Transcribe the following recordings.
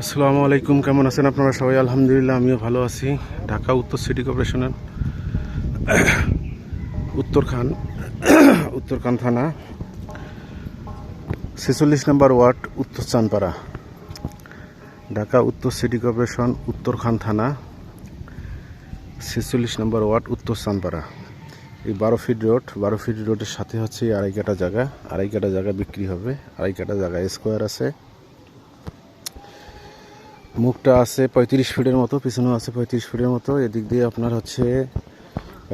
আসসালামু আলাইকুম, কেমন আছেন আপনারা সবাই? আলহামদুলিল্লাহ, আমিও ভালো আছি। ঢাকা উত্তর সিটি কর্পোরেশনের উত্তরখান উত্তরখান থানা, ছেচল্লিশ নম্বর ওয়ার্ড, উত্তর চানপাড়া ঢাকা উত্তর সিটি কর্পোরেশন উত্তরখান থানা, ছেচল্লিশ নম্বর ওয়ার্ড, উত্তর চানপাড়া এই বারো ফিট রোড, বারো ফিট রোডের সাথে হচ্ছে আড়াই কাটা জায়গা। আড়াই কাটা জায়গা বিক্রি হবে, আড়াই কাটা জায়গা স্কোয়ার আছে। মুখটা আছে পঁয়ত্রিশ ফিটের মতো, পিছনেও আছে পঁয়ত্রিশ ফিটের মতো। এদিক দিয়ে আপনার হচ্ছে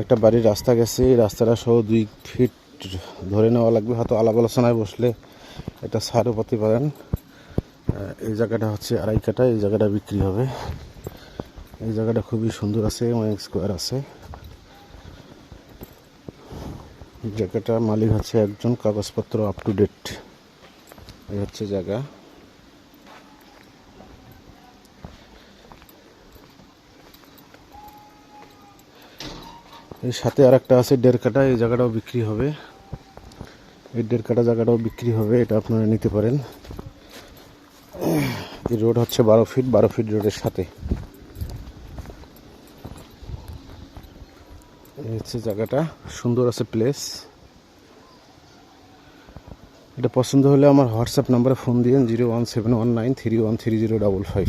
একটা বাড়ির রাস্তা গেছে, এই রাস্তাটা সহ দুই ফিট ধরে নেওয়া লাগবে। হয়তো আলাপ আলোচনায় বসলে এটা সারও পাতে পারেন। এই জায়গাটা হচ্ছে আড়াই কাটা এই জায়গাটা বিক্রি হবে। এই জায়গাটা খুবই সুন্দর আছে অনেক স্কোয়ার আছে। জায়গাটা মালিক হচ্ছে একজন, কাগজপত্র আপ টু ডেট এই হচ্ছে জায়গা। এর সাথে আর একটা আছে দেড় কাটা এই জায়গাটাও বিক্রি হবে। এই দেড় কাটা জায়গাটাও বিক্রি হবে, এটা আপনারা নিতে পারেন। এই রোড হচ্ছে বারো ফিট বারো ফিট রোডের সাথে। হচ্ছে জায়গাটা, সুন্দর আছে প্লেস এটা পছন্দ হলে আমার হোয়াটসঅ্যাপ নাম্বারে ফোন দিন zero one seven one nine three one three zero double five.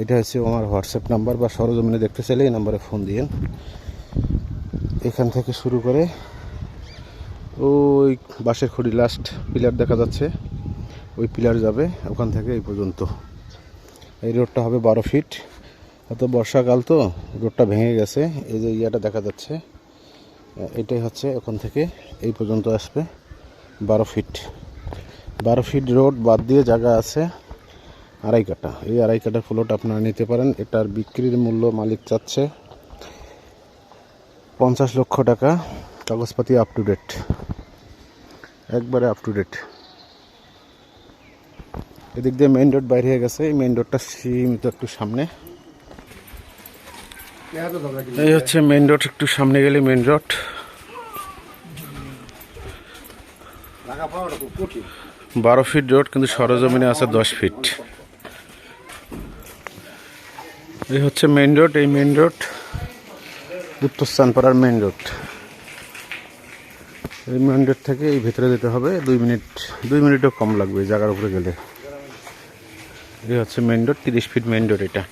এটা হচ্ছে আমার হোয়াটসঅ্যাপ নাম্বার বা সরজমিনে দেখতে চাইলে এই নাম্বারে ফোন দিন এখান থেকে শুরু করে ওই বাঁশের খড়ি লাস্ট পিলার দেখা যাচ্ছে। ওই পিলার যাবে ওখান থেকে এই পর্যন্ত। এই রোডটা হবে বারো ফিট। এত বর্ষাকাল তো, রোডটা ভেঙে গেছে। এই যে ইয়াটা দেখা যাচ্ছে, এটাই হচ্ছে ওখান থেকে এই পর্যন্ত আসবে বারো ফিট। বারো ফিট রোড বাদ দিয়ে জায়গা আছে আড়াই কাটা এই আড়াই কাটার ফ্লোট আপনারা নিতে পারেন। এটার বিক্রির মূল্য মালিক চাচ্ছে। পঞ্চাশ লক্ষ টাকা, কাগজপাতি আপ টু ডেট একবারে আপ টু ডেট এদিক দিয়ে মেইন রোড বাইরে হয়ে গেছে, এই মেইন রোডটা সীমিত একটু সামনে। এই হচ্ছে মেইন রোড একটু সামনে গেলে মেইন রোড বারো ফিট রোড কিন্তু সরজমিনে আছে দশ ফিট এই হচ্ছে মেইন রোড এই মেইন রোড উত্তর স্থানপাড়ার মেন রোড এই মেন রোড থেকে এই ভেতরে যেতে হবে, দুই মিনিট, দুই মিনিটও কম লাগবে জায়গার উপরে গেলে। এই হচ্ছে মেন রোড তিরিশ ফিট মেন রোড এটা।